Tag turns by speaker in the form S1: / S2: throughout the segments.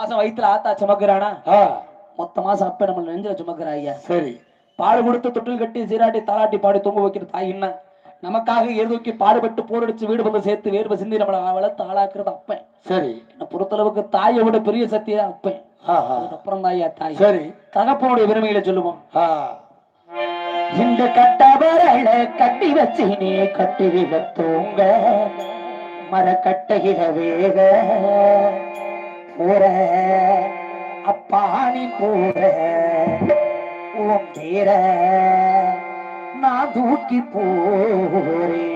S1: மாசம் வயித்துல ஆத்தா சுமக்கிறானா? மொத்த மாசம் அப்ப நம்ம நெஞ்சில சுமக்கிறா ஐயா
S2: சரி.
S1: பால் கொடுத்து தொட்டில் கட்டி சீராட்டி தாலாட்டி பாடி தூங்க வைக்கிற தாய் என்ன? நமக்காக எதிர்நோக்கி பாடுபட்டு போரடிச்சு வீடு வந்து சேர்த்து வேர்வை சிந்தி நம்மளை வளர்த்து ஆளாக்குறது அப்பன்.
S2: சரி.
S1: என்னை பொறுத்தளவுக்கு தாயை விட பெரிய சக்தியா அப்பன். அதுக்கப்புறம் தாயா தாய்.
S2: சரி.
S1: தகப்பனுடைய பெருமைகளை சொல்லுவோம். இந்த கட்டவரல கட்டி வச்சு நீ கட்டி தூங்க. மரக்கட்டையில வேக. போற அப்பாணி போற உன் பேர நான் தூக்கி போறேன்.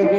S1: நீ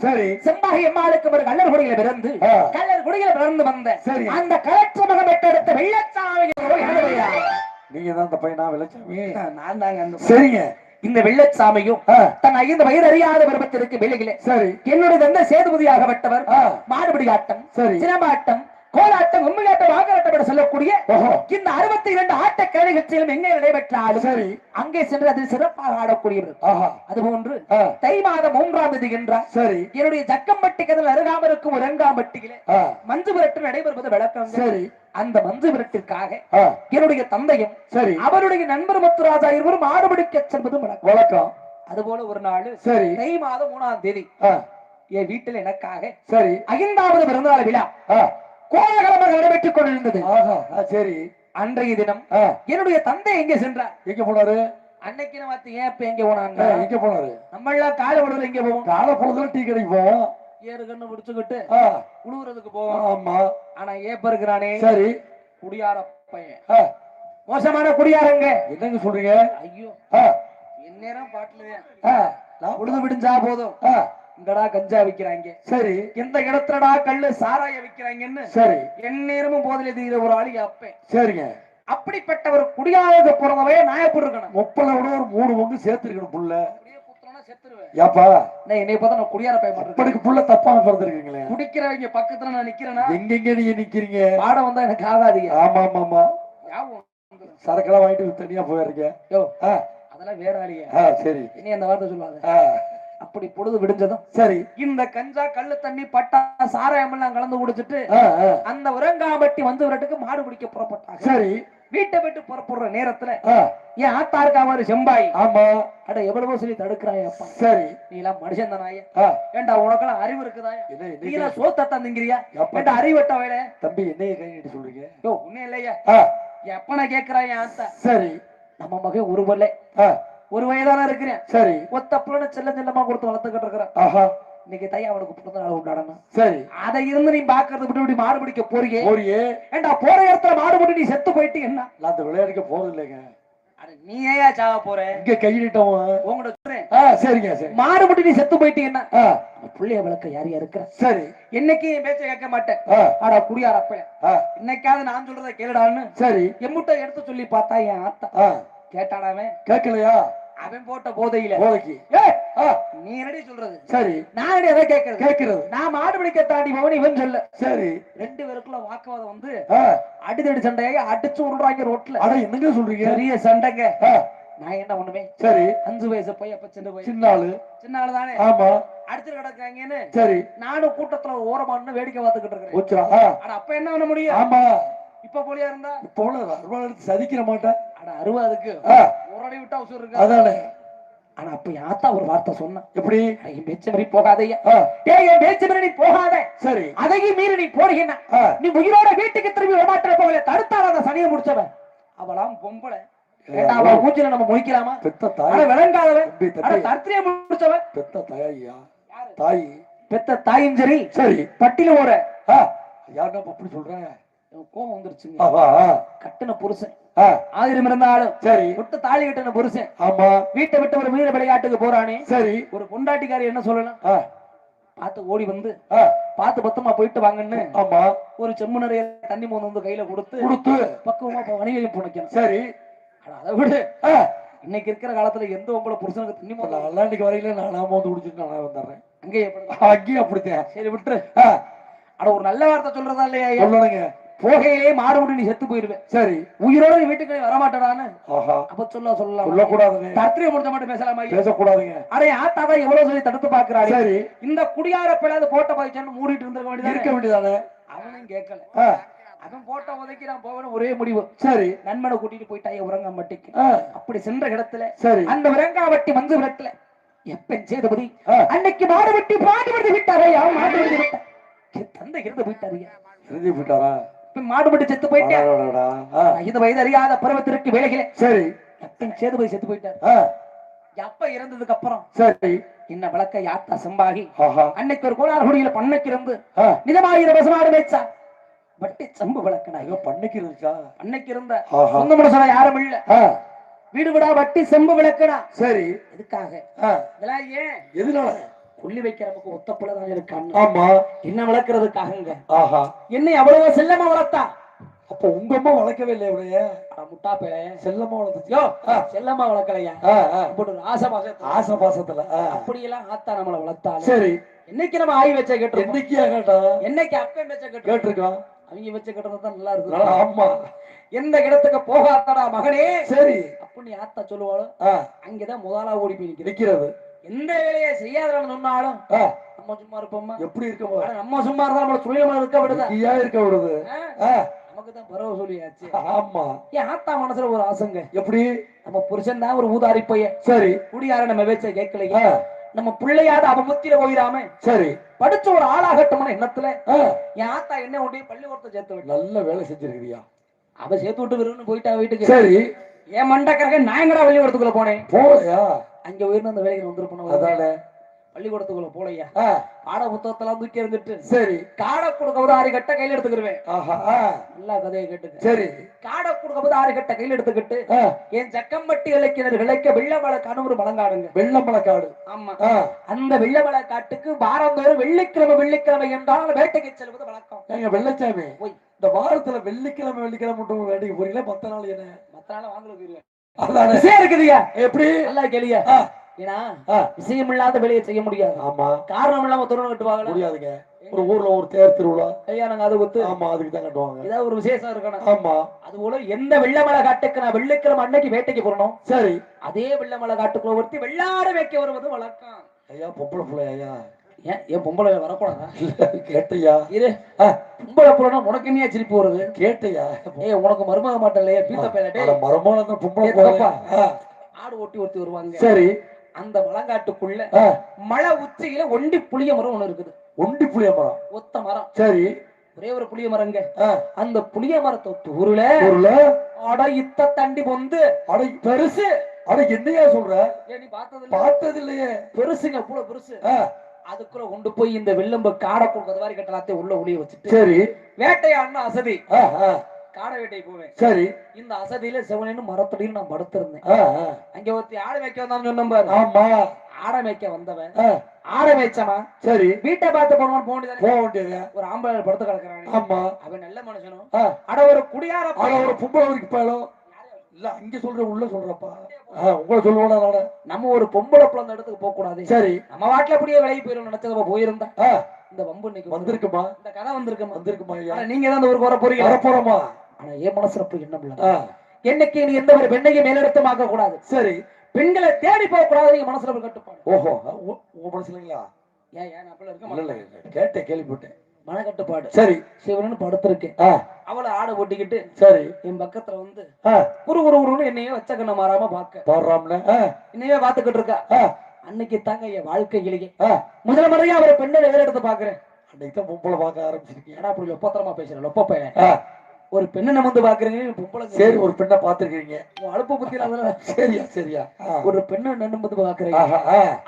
S2: சரி.
S1: செம்பாகி அம்மாளுக்கும் ஒரு கல்லர் குடியில பிறந்து. கல்லர் குடியில பிறந்து வந்த
S2: சரி.
S1: அந்த கலற்ற மகம் பெற்றெடுத்த வெள்ளச்சாமி
S2: நீங்க தான் இந்த பையனா விளைச்சாமி
S1: நான் தாங்க அந்த
S2: சரிங்க.
S1: இந்த வெள்ளச்சாமியும் தன் ஐந்து வயது அறியாத பருவத்திற்கு வெளியிலே
S2: சரி.
S1: என்னுடைய தந்தை சேதுபதியாகப்பட்டவர் மாடுபிடி ஆட்டம்
S2: சரி.
S1: கோலாட்டம் உண்மையாட்டம் வாகராட்டம் என்று சொல்லக்கூடிய இந்த அறுபத்தி இரண்டு ஆட்ட கலை நிகழ்ச்சிகளும் எங்கே நடைபெற்றாலும்
S2: சரி.
S1: அங்கே சென்று அதில் சிறப்பாக ஆடக்கூடியவர்.
S2: ஆஹா.
S1: அதுபோன்று தை மாதம் மூன்றாம் தேதி என்றார்
S2: சரி.
S1: என்னுடைய ஜக்கம்பட்டி கதல் அருகாமல் இருக்கும் உரங்காம்பட்டியிலே மஞ்சு விரட்டு நடைபெறுவது விளக்கம்
S2: சரி.
S1: அந்த மஞ்சு விரட்டிற்காக என்னுடைய தந்தையும்
S2: சரி.
S1: அவருடைய நண்பர் முத்துராஜா இருவரும் மாடுபிடிக்க செல்வது வழக்கம்.
S2: வணக்கம்
S1: அதுபோல ஒரு நாள்
S2: சரி.
S1: தை மாதம் மூணாம் தேதி என் வீட்டில் எனக்காக
S2: சரி.
S1: ஐந்தாவது பிறந்தநாள் விழா. கோலாகலமாக நடைபெற்றுக் கொண்டிருந்தது.
S2: சரி.
S1: அன்றைய தினம் என்னுடைய தந்தை எங்கே சென்றார்?
S2: எங்க போனாரு?
S1: அன்னைக்கு நம்ம ஏன் இப்ப எங்க போனாங்க?
S2: எங்க போனாரு?
S1: நம்ம எல்லாம் காலை விடுதல் எங்க போவோம்?
S2: காலை பொழுதுல டீ கடைக்கு போவோம்.
S1: ஏறு கண்ணு முடிச்சுக்கிட்டு உழுவுறதுக்கு போவோம்.
S2: ஆமா.
S1: ஆனா ஏப்ப இருக்கிறானே.
S2: சரி.
S1: குடியார பையன். மோசமான குடியாரங்க
S2: என்னங்க சொல்றீங்க?
S1: ஐயோ.
S2: ஆ,
S1: இந்நேரம் பாட்டுல
S2: நான்
S1: உழுது விடிஞ்சா போதும். இங்கடா கஞ்சா விக்கிறாங்க
S2: சரி.
S1: எந்த இடத்துலடா கல்லு சாராய விக்கிறாங்கன்னு
S2: சரி.
S1: எந்நேரமும் போதில தீர ஒரு ஆளு அப்பேன்.
S2: சரிங்க.
S1: அப்படிப்பட்ட ஒரு குடியாக பிறந்தவே நான் எப்படி இருக்கணும்
S2: முப்பதை விட ஒரு மூணு பங்கு சேர்த்துருக்கணும் புள்ள. ஏப்பா?
S1: நான் என்னைய பார்த்தா நான் குடியார பையன்
S2: இப்படிக்கு புள்ள தப்பாம பிறந்திருக்கீங்களே
S1: குடிக்கிறவங்க பக்கத்துல நான் நிக்கிறேன்னா
S2: எங்கெங்க நீங்க நிக்கிறீங்க?
S1: பாடம் வந்தா எனக்கு ஆகாதீங்க.
S2: ஆமா ஆமா ஆமா. சரக்கெல்லாம் வாங்கிட்டு தனியா ஆ.
S1: அதெல்லாம் வேற ஆளிங்க
S2: சரி.
S1: இனி அந்த வார்த்தை சொல்லாத. அப்படி பொழுது விடிஞ்சதும்
S2: சரி.
S1: இந்த கஞ்சா கள்ளு தண்ணி பட்டா சாராயம் எல்லாம் கலந்து குடிச்சிட்டு அந்த உரங்காம்பட்டி வந்து விரட்டுக்கு மாடு பிடிக்க புறப்பட்டாங்க.
S2: சரி.
S1: வீட்டை விட்டு புறப்படுற நேரத்துல என் ஆத்தாருக்கா ஒரு செம்பாய்.
S2: ஆமா.
S1: அட எவ்வளவோ சொல்லி தடுக்கிறாய் அப்பா.
S2: சரி.
S1: நீ எல்லாம் மனுஷன் தானாய ஏண்டா உனக்கெல்லாம் அறிவு இருக்குதாயா
S2: என்ன
S1: நீ எல்லாம் சோத்தத்தான் திங்கிறியா
S2: எப்ப?
S1: ஏண்டா அறிவட்ட வேலை?
S2: தம்பி என்னைய கை நீட்டு சொல்றீங்க?
S1: யோ உன்ன இல்லையா. எப்பன கேக்குறான் என் ஆத்தா?
S2: சரி.
S1: நம்ம மகன் ஒரு பிள்ளை
S2: ஆ.
S1: ஒரு வயதான இருக்கிறேன்.
S2: சரி.
S1: ஒத்த பிள்ளை செல்ல செல்லமா கொடுத்து வளர்த்துக்கிட்டு இருக்கிறான்.
S2: ஆஹா.
S1: இன்னைக்கு தையா அவனுக்கு பிறந்த நாள் கொண்டாடணும்.
S2: சரி.
S1: அதை இருந்து நீ பாக்குறது விட்டு இப்படி மாடு பிடிக்க போறியே?
S2: போறியே.
S1: ஏண்டா போற இடத்துல மாடு பிடி நீ செத்து போயிட்டு என்ன?
S2: அந்த விளையாடுக்க போறது இல்லைங்க.
S1: அட நீ ஏன் சாக போற?
S2: இங்க கை நீட்டோம்
S1: உங்கள்ட்ட சொல்றேன்.
S2: சரிங்க சரி.
S1: மாடு பிடி நீ செத்து போயிட்டு என்ன?
S2: ஆ.
S1: புள்ளைய வளர்க்க யார் யார் இருக்கிற?
S2: சரி.
S1: என்னைக்கு என் பேச்ச கேட்க மாட்டேன். ஆடா குடியார அப்ப
S2: ஆ.
S1: இன்னைக்காவது நான் சொல்றத கேளுடான்னு
S2: சரி.
S1: எம்முட்ட எடுத்து சொல்லி பார்த்தா என் ஆத்தா.
S2: ஆ.
S1: கேட்டாடாவன்
S2: கேட்கலையா?
S1: அவன் போட்ட போதையில.
S2: போதைக்கு.
S1: நீ என்னடி சொல்றது?
S2: சரி.
S1: நான் என்னடி எதை கேட்கறது
S2: கேட்கிறது
S1: நான் மாடு பிடிக்க தாண்டி போவன் இவன் சொல்ல.
S2: சரி.
S1: ரெண்டு பேருக்குள்ள வாக்குவாதம் வந்து அடிதடி சண்டையாகி அடிச்சு விடுறாங்க ரோட்ல.
S2: அட என்னங்க சொல்றீங்க?
S1: பெரிய சண்டைங்க. நான் என்ன பண்ணுவேன்?
S2: சரி.
S1: அஞ்சு வயசு போய் அப்ப சின்ன போய்
S2: சின்ன ஆளு
S1: சின்ன ஆளு தானே?
S2: ஆமா.
S1: அடிச்சு கிடக்காங்கன்னு
S2: சரி.
S1: நானும் கூட்டத்துல ஓரமான்னு வேடிக்கை பார்த்துக்கிட்டு ஆனா அப்ப என்ன பண்ண முடியும்?
S2: ஆமா.
S1: இப்ப போலியா இருந்தா?
S2: போல அருவாள் எடுத்து சதிக்கிற மாட்டேன்.
S1: அட அறுபதுக்கு
S2: ஆ.
S1: ஒரு அடி விட்டா உசுர் இருக்கு?
S2: அதானே.
S1: ஆனா அப்ப ஆத்தா ஒரு வார்த்தை சொன்னான்.
S2: எப்படி?
S1: என் பேச்ச மாதிரி போகாதையா என் பேச்ச மாதிரி நீ போகாத.
S2: சரி.
S1: அதையும் மீறி நீ போடுகின்ற
S2: ஆ.
S1: நீ உயிரோட வீட்டுக்கு திரும்பி வரமாட்டே போகல. தடுத்தார அந்த சனியை முடிச்சவன்? அவளாம் பொம்பளை. மூஞ்சில நம்ம முழிக்கலாமா?
S2: பெத்த தாய்.
S1: விளங்காதவன். தர்த்திரிய முடிச்சவன்.
S2: பெத்த தாயா? தாய்.
S1: பெத்த தாயும் சரி.
S2: சரி
S1: பட்டில
S2: ஆ. யாருன்னா அப்படி சொல்றேன்
S1: கோவம் வந்துருச்சுங்க. கட்டின புருஷன். ஆயிரம் இருந்தாலும்
S2: சரி.
S1: விட்டு தாலி கட்டின புருஷன்.
S2: ஆமா.
S1: வீட்டை விட்டு ஒரு மீன விளையாட்டுக்கு போறானே.
S2: சரி.
S1: ஒரு பொண்டாட்டிக்காரி என்ன சொல்லலாம் பார்த்து ஓடி வந்து பார்த்து பத்தமா போயிட்டு வாங்கன்னு
S2: ஆமா.
S1: ஒரு செம்மு நிறைய தண்ணி மோந்து வந்து கையில கொடுத்து
S2: கொடுத்து.
S1: பக்குவமா வணிகம் புனைக்கணும்
S2: சரி.
S1: அதை விடு. இன்னைக்கு இருக்கிற காலத்துல எந்த உங்களை புருஷனுக்கு தண்ணி
S2: நான் அன்னைக்கு வரையில நானா வந்து குடிச்சிட்டு நானா வந்துடுறேன்.
S1: அங்கேயே படுதா.
S2: அங்கேயும் அப்படித்தான்.
S1: சரி விட்டுரு. அட ஒரு நல்ல வார்த்தை சொல்றதா இல்லையா?
S2: சொல்லணுங்க.
S1: போகையிலே மாடு விட்டு நீ செத்து போயிருவேன்
S2: சரி.
S1: உயிரோட நீ வீட்டுக்கு வரமாட்டடான்னு. அப்ப சொல்ல சொல்லலாம்
S2: சொல்லக்கூடாதுங்க.
S1: தத்திரிய முடிச்ச மட்டும் பேசலாமா?
S2: பேசக்கூடாதுங்க.
S1: அடே ஆத்தாவை எவ்வளவு சொல்லி தடுத்து பாக்குறாரு
S2: சரி.
S1: இந்த குடியார பிள்ளாது போட்ட பதிச்சன்னு மூடிட்டு இருந்திருக்க
S2: இருக்க
S1: வேண்டியது
S2: வேண்டியதானே?
S1: அவனும் கேட்கல. அவன் போட்ட உதைக்கு நான் போவேன்னு ஒரே முடிவு.
S2: சரி.
S1: நண்பனை கூட்டிட்டு போயிட்டாய உறங்காம்பட்டிக்கு அப்படி சென்ற இடத்துல
S2: சரி.
S1: அந்த உறங்காவட்டி வந்து விரட்டல. எப்பன் சேதுபதி? அன்னைக்கு மாடு வெட்டி பாடு விடுத்து விட்டாரையா மாடு விடுத்து விட்டார் தந்தை இருந்து போயிட்டாருயா
S2: எழுதி போயிட்டாரா?
S1: இப்ப மாடு வெட்டி செத்து போயிட்டேன் ஐந்து வயது அறியாத பருவத்திற்கு வேலைகளே.
S2: சரி.
S1: எப்பன் சேதுபதி செத்து போயிட்டார். அப்ப இறந்ததுக்கு அப்புறம்?
S2: சரி.
S1: என்ன வழக்க யாத்தா செம்பாகி அன்னைக்கு ஒரு கோளாறுகுடியில பண்ணைக்கு இருந்து
S2: ஆ.
S1: நிஜமாயிர பசுமாடு மேய்ச்சா வட்டி சம்பு வழக்கனா
S2: ஐயோ பண்ணைக்கு இருந்துச்சா?
S1: அன்னைக்கு இருந்த சொந்த மனுஷன யாரும் இல்ல. வீடு விடா வட்டி செம்பு விளக்கணா
S2: சரி.
S1: எதுக்காக? ஏன்?
S2: எதுனால?
S1: கொல்லி வைக்க நமக்கு ஒத்த புள்ளதான் இருக்கான்னு
S2: ஆமா.
S1: என்ன வளர்க்கறதுக்காகங்க.
S2: ஆஹா.
S1: என்னை அவ்வளவு செல்லமா வளர்த்தா?
S2: அப்ப உங்க அம்மா வளர்க்கவே இல்லை இவனைய
S1: முட்டா பேல
S2: செல்லமா வளர்த்துச்சு.
S1: யோ
S2: ஆ.
S1: செல்லமா வளர்க்கலையா? அப்படி ஒரு ஆசை பாசத்தை
S2: ஆசை பாசத்துல ஆ.
S1: அப்படியெல்லாம் ஆத்தா நம்மள வளர்த்தாலும்.
S2: சரி.
S1: என்னைக்கு நம்ம ஆய் வச்ச கேட்டிருக்கோம்
S2: என்னைக்கியா கேட்டா?
S1: என்னைக்கு அப்பன் வச்ச கேட்டிருக்கோம்
S2: கேட்டிருக்கோம்
S1: அவங்க வச்ச கேட்டது தான் நல்லா இருக்கு
S2: ஆமா.
S1: எந்த இடத்துக்கு போகாதடா மகனே.
S2: சரி.
S1: அப்படின்னு ஆத்தா சொல்லுவாளோ அங்கதான் முதலா ஓடி போய்
S2: நிக்கிறது.
S1: எந்த வேலையை செய்யாதவன்னு சொன்னாலும் நம்ம சும்மா இருப்போமா?
S2: எப்படி இருக்க
S1: நம்ம சும்மா இருந்தா நம்மள சுயமா இருக்க விடுதா?
S2: நீயா இருக்க விடுது?
S1: நமக்கு தான் பரவ சொல்லியாச்சு.
S2: ஆமா.
S1: என் ஆத்தா மனசுல ஒரு ஆசைங்க?
S2: எப்படி?
S1: நம்ம புருஷன் தான் ஒரு ஊதாரி பையன்.
S2: சரி.
S1: குடியார நம்ம பேச்ச கேட்கலையே. நம்ம பிள்ளையாத அவ முத்திர போயிடாம
S2: சரி.
S1: படிச்ச ஒரு ஆளாகட்டும்னு எண்ணத்துல என் ஆத்தா என்ன உடைய பள்ளிக்கூடத்தை சேர்த்து
S2: நல்ல வேலை செஞ்சிருக்கிறியா?
S1: அவ சேர்த்து விட்டு விரும்பு போயிட்டா வீட்டுக்கு.
S2: சரி.
S1: என் மண்டக்கரக நாயங்கடா பள்ளிக்கூடத்துக்குள்ள போனேன்?
S2: போலையா
S1: அங்க உயர்ந்து அந்த வேலைக்கு வந்திருப்போம்
S2: அதானே.
S1: பள்ளிக்கூடத்துக்குள்ள போலையா? பாட புத்தகத்தெல்லாம் தூக்கி இருந்துட்டு
S2: சரி.
S1: காடை கொடுக்க போது ஆறு கட்ட கையில எடுத்துக்கிருவேன். நல்லா கதையை கேட்டுக்க.
S2: சரி.
S1: காடை கொடுக்க போது ஆறு கட்ட கையில எடுத்துக்கிட்டு என் சக்கம்பட்டி இலக்கினர் விளைக்க வெள்ளமலை கணவர் வழங்காடுங்க
S2: வெள்ளமலக்காடு
S1: ஆமா.
S2: ஆ,
S1: அந்த வெள்ளமலை காட்டுக்கு வாரந்தோறும் வெள்ளிக்கிழமை வெள்ளிக்கிழமை என்றால் வேட்டைக்கு செல்வது வழக்கம்.
S2: வெள்ளச்சாமி?
S1: ஓய்.
S2: இந்த வாரத்துல வெள்ளிக்கிழமை வெள்ளிக்கிழமை மட்டும் வேட்டைக்கு போறீங்களா மத்த நாள் என்ன?
S1: மத்த நாள் வாங்கல
S2: அதானே?
S1: விஷயம் இருக்குதுங்க.
S2: எப்படி?
S1: நல்லா கேளுங்க. ஏன்னா விஷயம் இல்லாத வேலையை செய்ய முடியாது.
S2: ஆமா.
S1: காரணம் இல்லாம துணை கட்டுவாங்களா?
S2: முடியாதுங்க. ஒரு ஊர்ல ஒரு தேர் திருவிழா.
S1: கல்யாணம் அது ஒத்து.
S2: ஆமா அதுக்கு தான் கட்டுவாங்க.
S1: ஏதாவது ஒரு விசேஷம் இருக்கணும்.
S2: ஆமா.
S1: அது போல எந்த வெள்ளமலை காட்டுக்கு நான் வெள்ளிக்கிழமை அன்னைக்கு வேட்டைக்கு போறணும்?
S2: சரி.
S1: அதே வெள்ளமலை காட்டுக்குள்ள ஒருத்தி வெள்ளாடு வைக்க வருவது வழக்கம்.
S2: ஐயா பொம்பளை பிள்ளை ஐயா?
S1: ஏன்? ஏன் பொம்பளை வரக்கூடாதா?
S2: கேட்டையா?
S1: இரு. பொம்பளை புள்ளனா உனக்கு என்ன சிரிப்பு வருது?
S2: கேட்டையா?
S1: ஏய் உனக்கு மருமக மாட்டலையே பீத்த பேல
S2: அட மரமான அந்த பொம்பளை. ஆ,
S1: ஆடு ஓட்டி ஒருத்தி வருவாங்க.
S2: சரி.
S1: அந்த மலங்காட்டுக்குள்ள
S2: ஆ,
S1: மலை உச்சியில ஒண்டி புளிய மரம் ஒண்ணு இருக்குது.
S2: ஒண்டி புளிய மரம்.
S1: ஒத்த மரம்.
S2: சரி.
S1: ஒரே ஒரு புளிய மரங்க. அந்த புளிய மரத்தை தூருல
S2: ஊர்ல
S1: அட இத்த தண்டி பொந்து.
S2: அட
S1: பெருசு.
S2: அட என்னையா சொல்ற?
S1: பார்த்தது
S2: இல்லையே
S1: பெருசுங்க கூட பெருசு. அதுக்குள்ள கொண்டு போய் இந்த வெள்ளம்பு காடை கொடுக்கறது மாதிரி கட்டலாத்தையும் உள்ள ஒளிய வச்சுட்டு
S2: சரி.
S1: வேட்டையாடணும் அசதி. காடை வேட்டை போவேன்.
S2: சரி.
S1: இந்த அசதியில செவனேன்னு மரத்தடியில் நான் படுத்திருந்தேன். அங்க ஒருத்தி ஆடை மேய்க்க வந்தான்னு சொன்னேன் பாரு.
S2: ஆமா.
S1: ஆடை மேய்க்க வந்தவன். ஆடை மேய்ச்சவன்
S2: சரி.
S1: வீட்டை பார்த்து போனவன் போக வேண்டியதானே?
S2: போக வேண்டியது.
S1: ஒரு ஆம்பளை படுத்து கிடக்குறான்.
S2: ஆமா.
S1: அவன் நல்ல மனுஷனும். அட ஒரு குடியார.
S2: ஒரு பொம்பளை வரைக்கும் போயாலும் இல்ல அங்க சொல்ற உள்ள சொல்றப்பா. உங்களை சொல்லுவோம் நானு.
S1: நம்ம ஒரு பொம்பளை பிள்ளை அந்த இடத்துக்கு போக கூடாது.
S2: சரி.
S1: நம்ம வாட்டில அப்படியே விலகி போயிடும் நினைச்சத போயிருந்தா. இந்த வம்பு இன்னைக்கு வந்து
S2: வந்திருக்குமா?
S1: இந்த கதை வந்திருக்குமா?
S2: வந்திருக்குமா
S1: நீங்க தான் இந்த ஊருக்கு வர போறீங்க
S2: வரப்போறோமா?
S1: ஆனா என் மனசுல போய் என்ன
S2: ஆ,
S1: என்னைக்கு நீ எந்த ஒரு பெண்ணையும் மேலிடத்தமாக்க கூடாது.
S2: சரி.
S1: பெண்களை தேடி போக கூடாது நீங்க மனசுல ஒரு கட்டுப்பாடு.
S2: ஓஹோ. உங்க மனசுலங்களா?
S1: ஏன் ஏன் அப்படி இருக்க
S2: இல்ல இல்ல கேட்டேன் கேள்விப்பட்டேன்.
S1: மன கட்டுப்பாடு
S2: சரி.
S1: சிவனு படுத்திருக்கேன். அவளை ஆடை ஓட்டிக்கிட்டு
S2: சரி.
S1: என் பக்கத்துல வந்து குரு குரு குருன்னு என்னையே வச்ச கண்ண மாறாம பாக்க
S2: பாடுறாம்ல.
S1: என்னையே பாத்துக்கிட்டு இருக்கா. அன்னைக்கு தாங்க என் வாழ்க்கையிலேயே. முதல் முறையா அவரை பெண்ணை வேற எடுத்து பாக்குறேன்
S2: அன்னைக்கு தான் பொம்பளை பார்க்க ஆரம்பிச்சிருக்கீங்க.
S1: ஏடா அப்படி லொப்பத்தரமா பேசுறேன் லொப்ப பையன் ஒரு பெண்ணை நிமிந்து பாக்குறீங்க பொம்பளை
S2: சரி ஒரு பெண்ணை பார்த்திருக்கீங்க.
S1: உன் அழுப்ப பத்தி அதெல்லாம்
S2: சரியா சரியா.
S1: ஒரு பெண்ணை நிமிந்து பாக்குறீங்க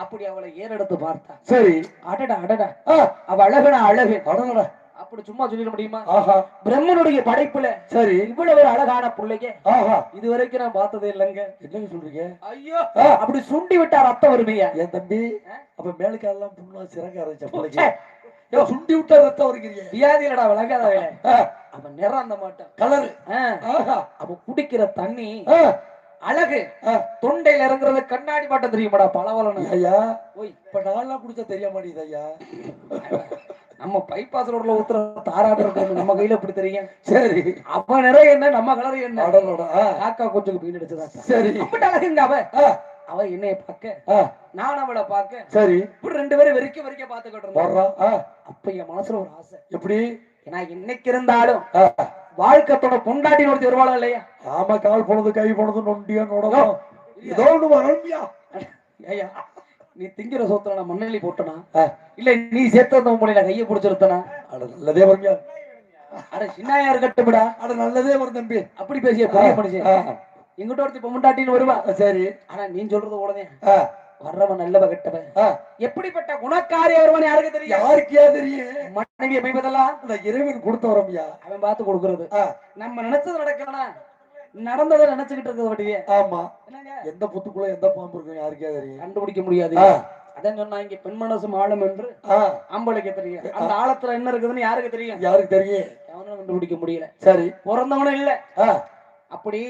S1: அப்படி அவளை ஏறெடுத்து பார்த்தா.
S2: சரி.
S1: அடடா அடடா. அவ அழகுனா அழகு.
S2: அடடடா.
S1: அப்படி சும்மா சொல்லிட முடியுமா?
S2: ஆஹா.
S1: பிரம்மனுடைய படைப்புல
S2: சரி.
S1: இவ்வளவு ஒரு அழகான பிள்ளைங்க.
S2: ஆஹா.
S1: இது வரைக்கும் நான் பார்த்ததே இல்லைங்க.
S2: என்னங்க சொல்றீங்க?
S1: ஐயோ. அப்படி சுண்டி விட்டா ரத்தம் வருமையா
S2: என் தம்பி? அப்ப மேலுக்காரெல்லாம் புண்ணா சிறங்க அரைச்ச
S1: ச்சே,
S2: பிள்ளைங்க ஏன் சுண்டி விட்டா ரத்தம் வருகிறீங்க
S1: வியாதியிலடா விளங்காத வேலை
S2: ஆ,
S1: அவன் நிறம் அந்த மாட்டான்.
S2: கலரு.
S1: அவன் குடிக்கிற தண்ணி அழகு. தொண்டையில இறங்குறது கண்ணாடி பாட்டம் தெரியுமாடா பளவலன்னு
S2: ஐயா.
S1: ஓய்.
S2: இப்ப நான்லாம் குடிச்சா தெரிய மாட்டேங்குது ஐயா.
S1: நம்ம பைபாஸ் ரோட்ல ஊத்துற தாராடுறது நம்ம கையில எப்படி தெரியும்?
S2: சரி.
S1: அவன் நிறைய என்ன நம்ம கலர் என்ன? காக்கா கொஞ்சம் பெயின் அடிச்சதா
S2: சரி
S1: அப்படி அழகுங்க அவ
S2: ஆ,
S1: அவ என்னைய பார்க்க நான் அவளை பார்க்க.
S2: சரி.
S1: இப்படி ரெண்டு பேரும் வெறிக்க வெறிக்க பாத்துக்கிட்டு இருந்தோம். அப்ப என் மனசுல ஒரு ஆசை.
S2: எப்படி?
S1: ஏன்னா இன்னைக்கு இருந்தாலும் வாழ்க்கத்தோட பொண்டாட்டி ஒருத்தி வருவாளா இல்லையா?
S2: ஆமா கால் போனது கை போனது நொண்டியா நொடணும் ஏதோ ஒண்ணு வரணும்யா.
S1: ஐயா நீ திங்கிற சோத்துல நான் மண்ணெல்லி போட்டனா? இல்ல நீ சேர்த்து வந்த முறையில கையை பிடிச்சிருத்தனா
S2: அட நல்லதே வரும்யா.
S1: அட சின்னாயா இருக்கட்டும்டா.
S2: அட நல்லதே வரும் தம்பி.
S1: அப்படி பேசிய பெரிய மனுஷன் எங்கிட்ட ஒருத்தி பொண்டாட்டின்னு வருவா.
S2: சரி.
S1: ஆனா நீ சொல்றது உடனே. வர்றவன் நல்லவ கெட்டவன். எப்படிப்பட்ட குணக்காரி வருவான் யாருக்கு தெரியும்?
S2: யாருக்கியா தெரியும்?
S1: மனைவி அமைப்பதெல்லாம்
S2: அந்த இறைவன் கொடுத்த வரம்யா.
S1: அவன் பார்த்து கொடுக்கறது. நம்ம நினைச்சது நடக்கலனா நடந்ததை நினைச்சுக்கிட்டு இருக்கிறது வட்டியே
S2: ஆமா. எந்த புத்துக்குள்ள எந்த பாம்பு இருக்கும் யாருக்கே தெரியும்?
S1: கண்டுபிடிக்க முடியாது. அதான் சொன்னாங்க பெண் மனசு ஆழம் என்று ஆம்பளைக்கு தெரியும். அந்த ஆழத்துல என்ன இருக்குதுன்னு யாருக்கு தெரியும்?
S2: யாருக்கு தெரியும்?
S1: கண்டுபிடிக்க முடியல.
S2: சரி.
S1: பிறந்தவனும் இல்ல. அப்படி?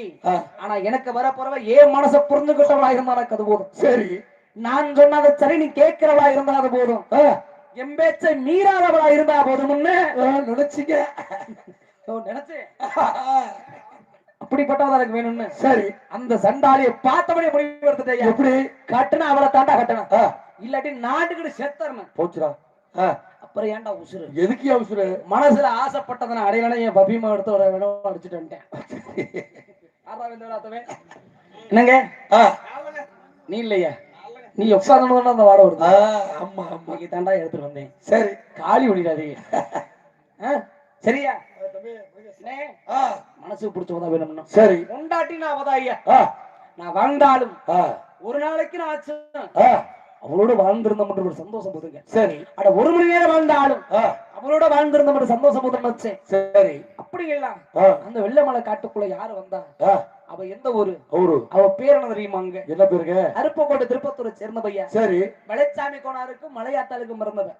S1: ஆனா எனக்கு வர போறவ ஏன் மனசை புரிஞ்சுக்கிட்டவளா இருந்தா எனக்கு அது போதும்.
S2: சரி.
S1: நான் சொன்னதை சரி நீ கேட்கிறவளா இருந்தா அது போதும். என் பேச்சை மீறாதவளா இருந்தா போதும்னு ஓ, நினைச்சேன் அப்படிப்பட்டவதா எனக்கு வேணும்னு.
S2: சரி.
S1: அந்த சண்டாளியை பார்த்தபடி முடிவு எடுத்துட்டேன்
S2: எப்படி?
S1: கட்டுனா அவளை தாண்டா கட்டணும். இல்லாட்டி நாட்டுக்கிட்டு செத்தரணும்.
S2: போச்சுடா.
S1: அப்புறம் ஏன்டா உசுறு?
S2: எதுக்கு அவசர
S1: மனசுல ஆசைப்பட்டதை அடையலன்னு என் பபிமா எடுத்து ஒரு அடிச்சுட்டு வந்துட்டேன்? என்னங்க? நீ இல்லையா. நீ உட்கார்ந்து அந்த வாட வருது.
S2: ஆமா ஆமா.
S1: இன்னைக்கு தாண்டா எடுத்துட்டு வந்தேன்.
S2: சரி.
S1: காலி ஓடிடாதீங்க ஆ, சரியா? மனசுக்கு பிடிச்சவதா வேணும்னா
S2: சரி.
S1: கொண்டாட்டி நான் அவதா ஐயா நான் வாழ்ந்தாலும் ஒரு நாளைக்கு நான் ஆச்சு. அவளோட வாழ்ந்திருந்தோம் என்ற ஒரு சந்தோஷம் போதுங்க.
S2: சரி.
S1: அட ஒரு மணி நேரம் வாழ்ந்தாலும் அவளோட வாழ்ந்திருந்தோம் என்ற சந்தோஷம் போதுன்னு
S2: சரி.
S1: அப்படி எல்லாம் அந்த வெள்ளமலை காட்டுக்குள்ள யாரு வந்தா? அவ எந்த ஊரு?
S2: அவரு
S1: அவ பேர் என்ன தெரியுமாங்க
S2: என்ன பேருங்க?
S1: அருப்பக்கோட்டை திருப்பத்தூரை சேர்ந்த பையன்.
S2: சரி.
S1: வெளைச்சாமி கோனாருக்கும் மலையாத்தாளுக்கும் பிறந்தவன்.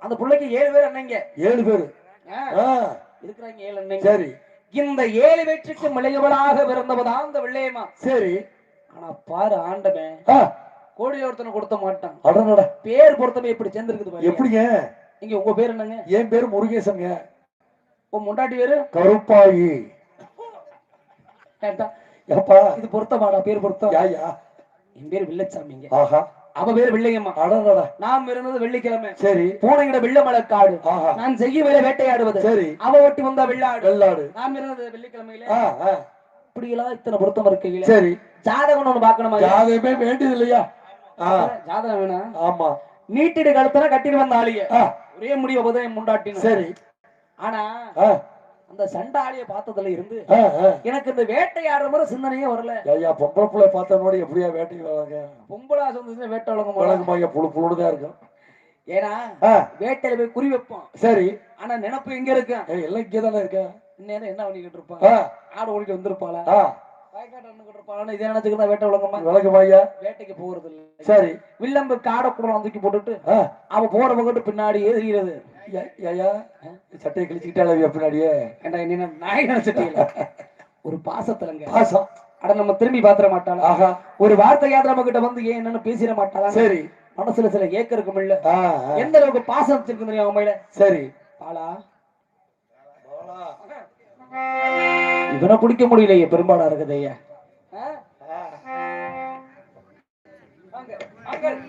S1: அந்த பிள்ளைக்கு ஏழு பேர் அண்ணங்க.
S2: ஏழு பேரு.
S1: இருக்கிறாங்க ஏழு அண்ணங்க.
S2: சரி.
S1: இந்த ஏழு வெற்றிக்கு மிளையவளாக பிறந்தவதான் அந்த வெள்ளையம்மா.
S2: சரி.
S1: ஆனா பாரு ஆண்டவன். கோடி ஒருத்தனை கொடுத்த மாட்டான்.
S2: அடடட
S1: பேர் பொருத்தமே இப்படி சேர்ந்திருக்குது.
S2: எப்படிங்க?
S1: இங்க உங்க பேர் என்னங்க?
S2: என் பேரு முருகேசங்க
S1: உன் முண்டாட்டி பேரு?
S2: கருப்பாயி. ஏப்பா
S1: இது பொருத்தமாடா பேர் பொருத்தம்.
S2: யாயா
S1: என் பேர் வில்லச்சாமிங்க
S2: ஆஹா.
S1: அவ பேர் வெள்ளையம்மா.
S2: அடடட
S1: நாம் இருந்தது வெள்ளிக்கிழமை.
S2: சரி.
S1: பூனையிட வெள்ளமலை காடு. நான் செய்ய வேலை வேட்டையாடுவது.
S2: சரி.
S1: அவ ஒட்டி வந்தா வெள்ளாடு.
S2: வெள்ளாடு.
S1: நாம் இருந்தது வெள்ளிக்கிழமையில. இப்படி எல்லாம் இத்தனை பொருத்தம் இருக்கையில.
S2: சரி.
S1: ஜாதகம் ஒண்ணு பாக்கணுமா
S2: யாருமே வேண்டியது இல்லையா
S1: ஜாதகம் வேணா
S2: ஆமா.
S1: நீட்டிடு கழுத்தனா கட்டிட்டு வந்த ஆளிய. ஒரே முடிவு உதயம் முண்டாட்டின்னு.
S2: சரி.
S1: ஆனா அந்த சண்டாளிய பார்த்ததுல இருந்து. எனக்கு இந்த வேட்டையாடுற மாதிரி சிந்தனையே வரல.
S2: ஐயா பொம்பளை பிள்ளை பார்த்தனோட எப்படியா வேட்டைக்கு வராங்க
S1: பொம்பளா சொந்தத்துல வேட்டை மாட்டாங்க
S2: வழக்கமாக புழு புழுதான் இருக்கும்.
S1: ஏன்னா வேட்டையில போய் குறி வைப்போம்
S2: சரி.
S1: ஆனா நினப்பு எங்க இருக்கு?
S2: எல்லாம் இங்கே தானே இருக்கேன்
S1: என்ன பண்ணிக்கிட்டு இருப்பான்? ஆடு ஓடிட்டு வந்திருப்பாளா? வயக்காட்டு அண்ணுக்கிட்டு இருப்பாளா இதே வேட்டை
S2: வழக்கமாய்யா
S1: வேட்டைக்கு போறது இல்ல.
S2: சரி.
S1: வில்லம்பு காடை கூட தூக்கி போட்டுட்டு
S2: ஆ,
S1: அவ போற பக்கத்து பின்னாடி எதிரிகிறது
S2: ஐயா, சட்டையை கிழிச்சுக்கிட்டாலே பின்னாடியே.
S1: ஏண்டா என்ன நாய் நினைச்சிட்டீங்களா ஒரு பாசத்துலங்க.
S2: பாசம்.
S1: அட நம்ம திரும்பி பாத்திர மாட்டாளா?
S2: ஆஹா.
S1: ஒரு வார்த்தையாவது நம்ம கிட்ட வந்து ஏன் என்னன்னு பேசிட மாட்டாளா?
S2: சரி.
S1: மனசுல சில ஏக்க இருக்கும் இல்ல எந்த அளவுக்கு பாசம் வச்சிருக்கு தெரியும் அவன் மேல
S2: சரி.
S1: பாலா. இவனை பிடிக்க முடியலையே பெரும்பாலா இருக்குது ஐயா அழகே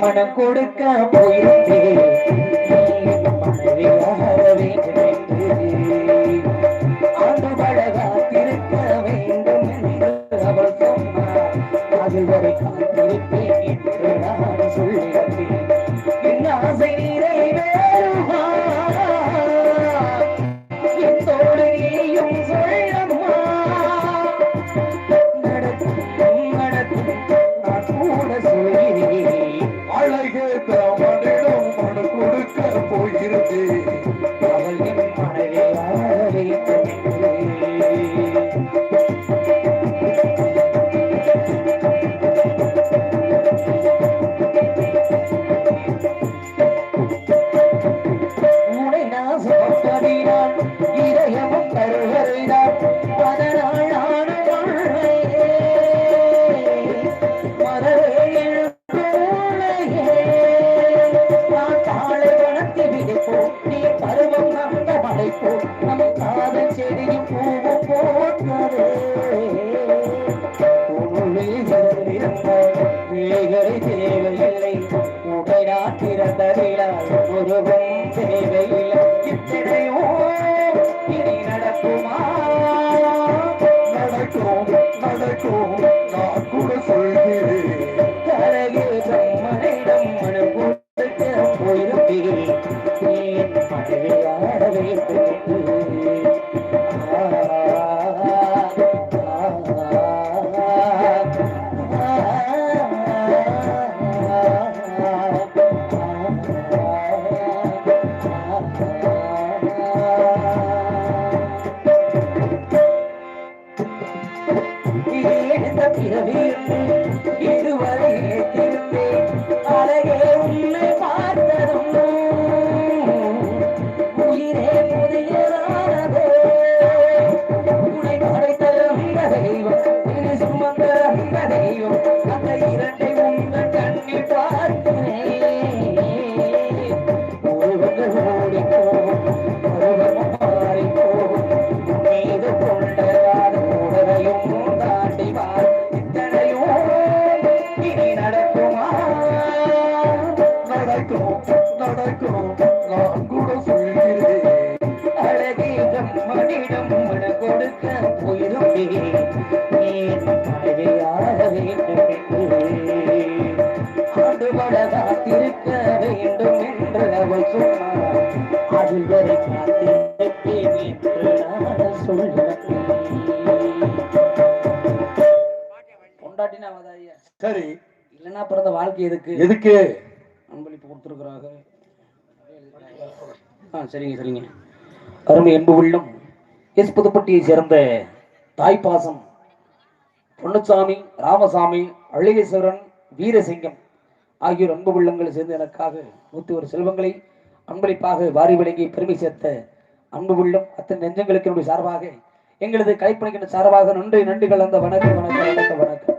S1: மனம் கொடுக்க போயிருந்தேன் மனைவியாக রে பொண்டாட்டினா
S2: சரி.
S1: இல்லைன்னா பிறந்த வாழ்க்கை எதுக்கு?
S2: எதுக்கு?
S1: அன்பளிப்பு கொடுத்துருக்குறாங்க ஆ சரிங்க சரிங்க. அருமை அன்பு உள்ளம் எஸ் புதுப்பட்டியை சேர்ந்த தாய்ப்பாசம் பொன்னுசாமி ராமசாமி அழகேஸ்வரன் வீரசிங்கம் ஆகியோர் அன்பு உள்ளங்கள் சேர்ந்து எனக்காக நூத்தி ஒரு செல்வங்களை அன்பளிப்பாக வாரி வழங்கி பெருமை சேர்த்த அன்பு உள்ளம் அத்தனை நெஞ்சங்களுக்கு என்னுடைய சார்பாக எங்களது கலைப்பணிக்கின்ற சார்பாக நன்றி நன்றி கலந்த வணக்கம் வணக்கம் வணக்கம் வணக்கம்.